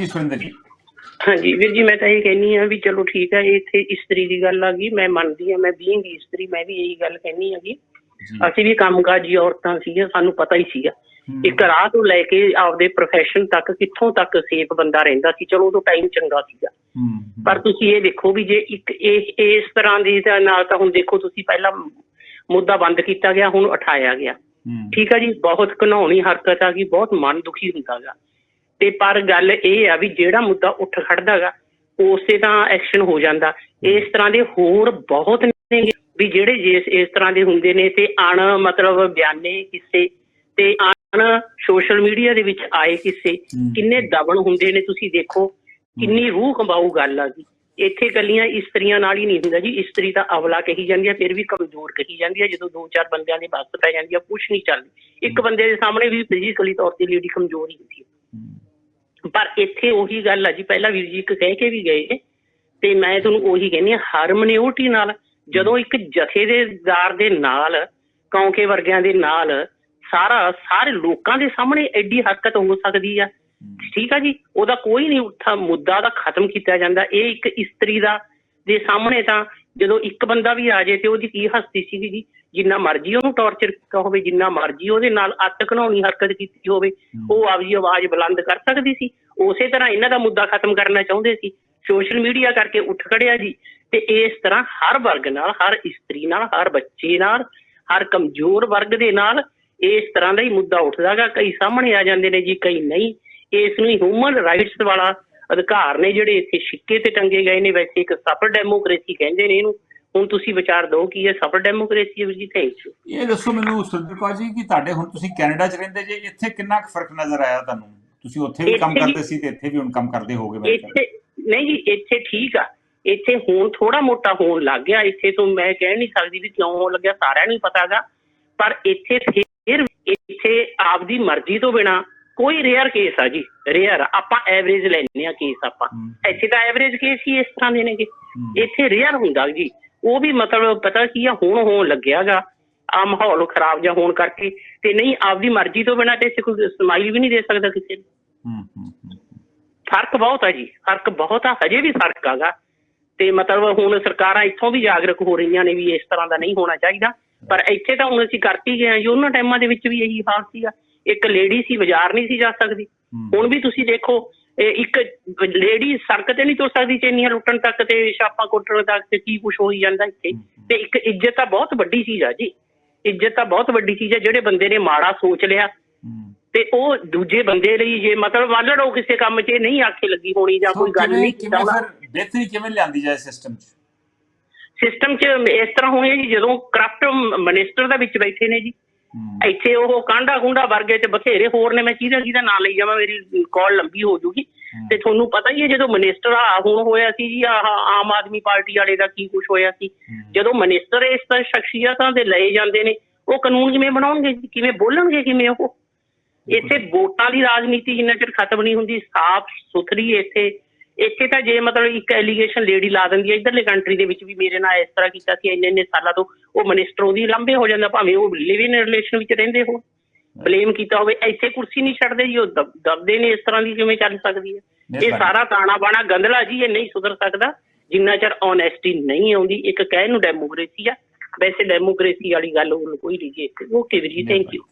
ਹਾਂਜੀ ਸੁਰਿੰਦਰ ਜੀ। ਹਾਂਜੀ ਵੀਰ ਜੀ ਮੈਂ ਤਾਂ ਇਹ ਕਹਿੰਨੀ ਆ ਵੀ ਚਲੋ ਠੀਕ ਹੈ ਇੱਥੇ ਇਸਤਰੀ ਦੀ ਗੱਲ ਆ ਗਈ ਮੈਂ ਮੰਨਦੀ ਆ ਮੈਂ ਬੀਇੰਗ ਇਸਤਰੀ ਮੈਂ ਵੀ ਇਹੀ ਗੱਲ ਕਹਿਨੀ ਹੈਗੀ ਜੀ। ਅਸੀਂ ਵੀ ਕੰਮਕਾਜੀ ਔਰਤਾਂ ਸੀਗੀਆਂ ਸਾਨੂੰ ਪਤਾ ਹੀ ਸੀਗਾ। ਇੱਕ ਰਾਹ ਤੋਂ ਲੈ ਕੇ ਆਪਦੇ ਪ੍ਰੋਫੈਸ਼ਨ ਤੱਕ ਕਿੱਥੋਂ ਤੱਕ ਸੇਫ ਬੰਦਾ ਰਹਿੰਦਾ ਸੀ ਚਲੋ ਉਦੋਂ ਟਾਈਮ ਚੰਗਾ ਸੀਗਾ। ਪਰ ਤੁਸੀਂ ਇਹ ਦੇਖੋ ਵੀ ਜੇ ਇੱਕ ਇਹ ਇਸ ਤਰ੍ਹਾਂ ਦੀ ਤਾਂ ਨਾਲ ਤਾਂ ਹੁਣ ਦੇਖੋ ਤੁਸੀਂ ਪਹਿਲਾਂ ਮੁੱਦਾ ਬੰਦ ਕੀਤਾ ਗਿਆ ਹੁਣ ਉਠਾਇਆ ਗਿਆ। ਠੀਕ ਆ ਜੀ ਬਹੁਤ ਘਨਾਉਣੀ ਹਰਕਤ ਆ ਗਈ ਬਹੁਤ ਮਨ ਦੁਖੀ ਹੁੰਦਾਗਾ ਤੇ ਪਰ ਗੱਲ ਇਹ ਆ ਵੀ ਜਿਹੜਾ ਮੁੱਦਾ ਉੱਠ ਖੜਦਾਗਾ ਉਸੇ ਤਾਂ ਐਕਸ਼ਨ ਹੋ ਜਾਂਦਾ। ਇਸ ਤਰ੍ਹਾਂ ਦੇ ਹੋਰ ਬਹੁਤ ਨੇ ਵੀ ਜਿਹੜੇ ਜਿਸ ਇਸ ਤਰ੍ਹਾਂ ਦੇ ਹੁੰਦੇ ਨੇ ਤੇ ਅਣ ਮਤਲਬ ਬਿਆਨੇ ਕਿਸੇ ਤੇ ਅਣ ਸੋਸ਼ਲ ਮੀਡੀਆ ਦੇ ਵਿੱਚ ਆਏ ਕਿਸੇ। ਕਿੰਨੇ ਦਬਣ ਹੁੰਦੇ ਨੇ ਤੁਸੀਂ ਦੇਖੋ ਕਿੰਨੀ ਰੂਹ ਕੰਬਾਊ ਗੱਲ ਆ ਜੀ। ਇੱਥੇ ਗੱਲੀਆਂ ਇਸਤਰੀਆਂ ਨਾਲ ਹੀ ਨਹੀਂ ਹੁੰਦਾ ਜੀ ਇਸਤਰੀ ਤਾਂ ਅਵਲਾ ਕਹੀ ਜਾਂਦੀ ਹੈ ਫਿਰ ਵੀ ਕਮਜ਼ੋਰ ਕਹੀ ਜਾਂਦੀ ਹੈ ਜਦੋਂ ਦੋ ਚਾਰ ਬੰਦਿਆਂ ਦੇ ਬੱਸ ਪੈ ਜਾਂਦੀ ਹੈ ਕੁਛ ਨਹੀਂ ਚੱਲਦੀ। ਇੱਕ ਬੰਦੇ ਦੇ ਸਾਹਮਣੇ ਵੀ ਫਿਜ਼ੀਕਲੀ ਤੌਰ ਤੇ ਲੇਡੀ ਕਮਜ਼ੋਰ ਹੀ ਹੁੰਦੀ ਹੈ ਪਰ ਇੱਥੇ ਉਹੀ ਗੱਲ ਆ ਜੀ, ਪਹਿਲਾਂ ਵੀਰ ਜੀ ਇੱਕ ਕਹਿ ਕੇ ਵੀ ਗਏ ਤੇ ਮੈਂ ਤੁਹਾਨੂੰ ਉਹੀ ਕਹਿੰਦੀ ਹਾਂ ਹਾਰਮੋਨੀਓਟੀ ਨਾਲ ਜਦੋਂ ਇੱਕ ਜਥੇਦਾਰ ਦੇ ਨਾਲ, ਕੌਂਕੇ ਵਰਗਿਆਂ ਦੇ ਨਾਲ ਸਾਰਾ, ਸਾਰੇ ਲੋਕਾਂ ਦੇ ਸਾਹਮਣੇ ਐਡੀ ਹਰਕਤ ਹੋ ਸਕਦੀ ਆ, ਠੀਕ ਆ ਜੀ, ਉਹਦਾ ਕੋਈ ਨਹੀਂ ਉੱਠਾ, ਮੁੱਦਾ ਦਾ ਖਤਮ ਕੀਤਾ ਜਾਂਦਾ, ਇਹ ਇੱਕ ਇਸਤਰੀ ਦਾ ਦੇ ਸਾਹਮਣੇ ਤਾਂ ਜਦੋਂ ਇੱਕ ਬੰਦਾ ਵੀ ਆ ਜੇ ਤੇ ਉਹਦੀ ਕੀ ਹਸਤੀ ਸੀਗੀ ਜੀ ਜਿੰਨਾ ਮਰਜ਼ੀ ਉਹਨੂੰ ਟੌਰਚਰ ਕੀਤਾ ਹੋਵੇ ਜਿੰਨਾ ਮਰਜ਼ੀ ਉਹਦੇ ਨਾਲ ਅੱਤ ਘਨਾਉਣੀ ਹਰਕਤ ਕੀਤੀ ਹੋਵੇ ਉਹ ਆਪਦੀ ਆਵਾਜ਼ ਬੁਲੰਦ ਕਰ ਸਕਦੀ ਸੀ। ਉਸੇ ਤਰ੍ਹਾਂ ਇਹਨਾਂ ਦਾ ਮੁੱਦਾ ਖਤਮ ਕਰਨਾ ਚਾਹੁੰਦੇ ਸੀ। ਸੋਸ਼ਲ ਮੀਡੀਆ ਕਰਕੇ ਉੱਠ ਖੜਿਆ ਜੀ। ਤੇ ਇਸ ਤਰ੍ਹਾਂ ਹਰ ਵਰਗ ਨਾਲ ਹਰ ਇਸਤਰੀ ਨਾਲ ਹਰ ਬੱਚੇ ਨਾਲ ਹਰ ਕਮਜ਼ੋਰ ਵਰਗ ਦੇ ਨਾਲ ਇਸ ਤਰ੍ਹਾਂ ਦਾ ਹੀ ਮੁੱਦਾ ਉੱਠਦਾਗਾ ਕਈ ਸਾਹਮਣੇ ਆ ਜਾਂਦੇ ਨੇ ਜੀ ਕਈ ਨਹੀਂ। ਇਸ ਨੂੰ ਹਿਊਮਨ ਰਾਈਟਸ ਵਾਲਾ ਅਧਿਕਾਰ ਨੇ ਜਿਹੜੇ ਇੱਥੇ ਸਿੱਕੇ ਤੇ ਟੰਗੇ ਗਏ ਨੇ। ਵੈਸੇ ਇੱਕ ਸਫਲ ਡੈਮੋਕ੍ਰੇਸੀ ਕਹਿੰਦੇ ਨੇ ਇਹਨੂੰ। ਹੁਣ ਤੁਸੀਂ ਵਿਚਾਰ ਦਿਓ ਕਿ ਇਹ ਸਫਲ ਡੈਮੋਕ੍ਰੇਸੀ ਹੈ ਜੀ ਥੈਂਕ ਯੂ ਇਹ ਦੱਸੋ ਮੈਨੂੰ ਸੁਰਿੰਦਰ ਕੌਰ ਜੀ ਕਿ ਤੁਹਾਡੇ ਹੁਣ ਤੁਸੀਂ ਕੈਨੇਡਾ 'ਚ ਰਹਿੰਦੇ ਜੇ ਇੱਥੇ ਕਿੰਨਾ ਫ਼ਰਕ ਨਜ਼ਰ ਆਇਆ ਤੁਹਾਨੂੰ? ਤੁਸੀਂ ਉੱਥੇ ਵੀ ਕੰਮ ਕਰਦੇ ਸੀ ਤੇ ਇੱਥੇ ਵੀ ਹੁਣ ਕੰਮ ਕਰਦੇ ਹੋਗੇ ਖਿਆਲ। ਇੱਥੇ ਨਹੀਂ ਜੀ ਇੱਥੇ ਠੀਕ ਆ। ਇੱਥੇ ਹੁਣ ਥੋੜਾ ਮੋਟਾ ਹੋਣ ਲੱਗ ਗਿਆ। ਇੱਥੇ ਤੋਂ ਮੈਂ ਕਹਿ ਨਹੀਂ ਸਕਦੀ ਵੀ ਕਿਉਂ ਹੋਣ ਲੱਗਿਆ ਸਾਰਿਆਂ ਨੂੰ ਪਤਾਗਾ ਪਰ ਇੱਥੇ ਫਿਰ ਇੱਥੇ ਆਪਦੀ ਮਰਜ਼ੀ ਤੋਂ ਬਿਨਾ ਕੋਈ ਰੇਅਰ ਕੇਸ ਆ ਜੀ। ਰੇਅਰ ਆਪਾਂ ਐਵਰੇਜ ਲੈਣੇ ਆ ਕੇਸ ਆਪਾਂ। ਇੱਥੇ ਤਾਂ ਐਵਰੇਜ ਕੇਸ ਹੀ ਇਸ ਤਰ੍ਹਾਂ ਦੇ ਨੇਗੇ। ਇੱਥੇ ਰੇਅਰ ਹੁੰਦਾ ਜੀ। ਉਹ ਵੀ ਮਤਲਬ ਪਤਾ ਕੀ ਆ ਹੁਣ ਹੋਣ ਲੱਗਿਆਗਾ। ਆ ਮਾਹੌਲ ਖਰਾਬ ਜਿਹਾ ਹੋਣ ਕਰਕੇ ਤੇ ਨਹੀਂ ਆਪਦੀ ਮਰਜ਼ੀ ਤੋਂ ਬਿਨਾ ਤੇ ਕੋਈ ਸਮਾਈਲ ਵੀ ਨਹੀਂ ਦੇ ਸਕਦਾ ਕਿਸੇ ਨੂੰ। ਫ਼ਰਕ ਬਹੁਤ ਹੈ ਜੀ ਫ਼ਰਕ ਬਹੁਤ ਆ ਹਜੇ ਵੀ ਫ਼ਰਕ ਆਗਾ। ਤੇ ਮਤਲਬ ਹੁਣ ਸਰਕਾਰਾਂ ਇੱਥੋਂ ਵੀ ਜਾਗਰੂਕ ਹੋ ਰਹੀਆਂ ਨੇ ਵੀ ਇਸ ਤਰ੍ਹਾਂ ਦਾ ਨਹੀਂ ਹੋਣਾ ਚਾਹੀਦਾ। ਪਰ ਇੱਥੇ ਤਾਂ ਹੁਣ ਅਸੀਂ ਕਰਤੀ ਗਏ ਹਾਂ ਜੀ ਉਹਨਾਂ ਟਾਈਮਾਂ ਦੇ ਵਿੱਚ ਵੀ ਇਹੀ ਹਾਲ ਸੀਗਾ। ਇੱਕ ਲੇਡੀ ਸੀ ਬਾਜ਼ਾਰ ਨਹੀਂ ਸੀ ਜਾ ਸਕਦੀ। ਹੁਣ ਵੀ ਤੁਸੀਂ ਦੇਖੋ ਇੱਕ ਲੇਡੀ ਸੜਕ ਤੇ ਨਹੀਂ ਤੁਰ ਸਕਦੀ ਚੇਨੀਆਂ ਲੁੱਟਣ ਤੱਕ ਤੇ ਛਾਪਾਂ ਕੁੱਟਣ ਤੱਕ ਤੇ ਕੀ ਕੁਝ ਹੋਈ ਜਾਂਦਾ ਇੱਥੇ। ਤੇ ਇੱਕ ਇੱਜ਼ਤ ਤਾਂ ਬਹੁਤ ਵੱਡੀ ਚੀਜ਼ ਆ ਜੀ। ਇੱਜ਼ਤ ਤਾਂ ਬਹੁਤ ਵੱਡੀ ਚੀਜ਼ ਆ ਜਿਹੜੇ ਬੰਦੇ ਨੇ ਮਾੜਾ ਸੋਚ ਲਿਆ। ਤੇ ਉਹ ਦੂਜੇ ਬੰਦੇ ਲਈ ਜੇ ਮਤਲਬ ਮੰਨ ਲਓ ਕਿਸੇ ਕੰਮ 'ਚ ਨਹੀਂ ਆਖੇ ਲੱਗੀ ਹੋਣੀ ਜਾਂ ਕੋਈ ਗੱਲ ਨਹੀਂ ਕੀਤਾ ਫਿਰ ਬਿਹਤਰੀ ਕਿਵੇਂ ਲਿਆਂਦੀ ਜਾਏ ਸਿਸਟਮ 'ਚ? ਸਿਸਟਮ 'ਚ ਇਸ ਤਰ੍ਹਾਂ ਹੋਇਆ ਜੀ ਜਦੋਂ ਕਰਪਟ ਮਿਨਿਸਟਰ ਦਾ ਵਿੱਚ ਬੈਠੇ ਨੇ ਜੀ। ਇੱਥੇ ਉਹ ਕਾਂਡਾ ਕੁੰਡਾ ਵਰਗੇ ਤੇ ਬਥੇਰੇ ਹੋਰ ਨੇ ਮੈਂ ਕਿਹਦਾ ਕਿਹਦਾ ਨਾਂ ਲਈ ਜਾਵਾਂ ਮੇਰੀ ਕਾਲ ਲੰਬੀ ਹੋ ਜੂਗੀ। ਤੇ ਤੁਹਾਨੂੰ ਪਤਾ ਹੀ ਹੈ ਜਦੋਂ ਮਿਨਿਸਟਰ ਆ ਹੁਣ ਹੋਇਆ ਸੀ ਜੀ ਆਹ ਆਮ ਆਦਮੀ ਪਾਰਟੀ ਵਾਲੇ ਦਾ ਕੀ ਕੁਝ ਹੋਇਆ ਸੀ। ਜਦੋਂ ਮਿਨਿਸਟਰ ਇਸ ਤਰ੍ਹਾਂ ਸ਼ਖਸੀਅਤਾਂ ਦੇ ਲਏ ਜਾਂਦੇ ਨੇ ਉਹ ਕਾਨੂੰਨ ਕਿਵੇਂ ਬਣਾਉਣਗੇ ਜੀ? ਕਿਵੇਂ ਬੋਲਣਗੇ ਕਿਵੇਂ ਉਹ? ਇੱਥੇ ਵੋਟਾਂ ਦੀ ਰਾਜਨੀਤੀ ਜਿੰਨਾ ਚਿਰ ਖਤਮ ਨਹੀਂ ਹੁੰਦੀ ਸਾਫ਼ ਸੁਥਰੀ ਇੱਥੇ ਇੱਥੇ ਤਾਂ ਜੇ ਮਤਲਬ ਇੱਕ ਐਲੀਗੇਸ਼ਨ ਲੇਡੀ ਲਾ ਦਿੰਦੀ ਹੈ ਇਧਰਲੇ ਕੰਟਰੀ ਦੇ ਵਿੱਚ ਵੀ ਮੇਰੇ ਨਾਲ ਇਸ ਤਰ੍ਹਾਂ ਕੀਤਾ ਸੀ ਇੰਨੇ ਇੰਨੇ ਸਾਲਾਂ ਤੋਂ ਉਹ ਮਿਨਿਸਟਰ ਉਹਦੀ ਲੰਬੇ ਹੋ ਜਾਂਦਾ ਭਾਵੇਂ ਉਹ ਲਿਵ ਇਨ ਰਿਲੇਸ਼ਨ ਵਿੱਚ ਰਹਿੰਦੇ ਹੋ ਬਲੇਮ ਕੀਤਾ ਹੋਵੇ ਇੱਥੇ ਕੁਰਸੀ ਨਹੀਂ ਛੱਡਦੇ ਜੀ ਉਹ ਦਬ- ਦਬਦੇ ਨੇ ਇਸ ਤਰ੍ਹਾਂ ਦੀ ਕਿਵੇਂ ਚੱਲ ਸਕਦੀ ਹੈ? ਇਹ। ਸਾਰਾ ਤਾਣਾ ਬਾਣਾ ਗੰਦਲਾ ਜੀ ਇਹ ਨਹੀਂ ਸੁਧਰ ਸਕਦਾ। ਜਿੰਨਾ ਚਿਰ ਓਨੈਸਟੀ ਨਹੀਂ ਆਉਂਦੀ ਇੱਕ ਕਹਿ ਨੂੰ ਡੈਮੋਕ੍ਰੇਸੀ ਆ। ਵੈਸੇ ਡੈਮੋਕ੍ਰੇਸੀ ਵਾਲੀ ਗੱਲ ਹੁਣ ਕੋਈ ਨਹੀਂ ਜੀ ਵੀਰ ਜੀ ਥੈਂਕ ਯੂ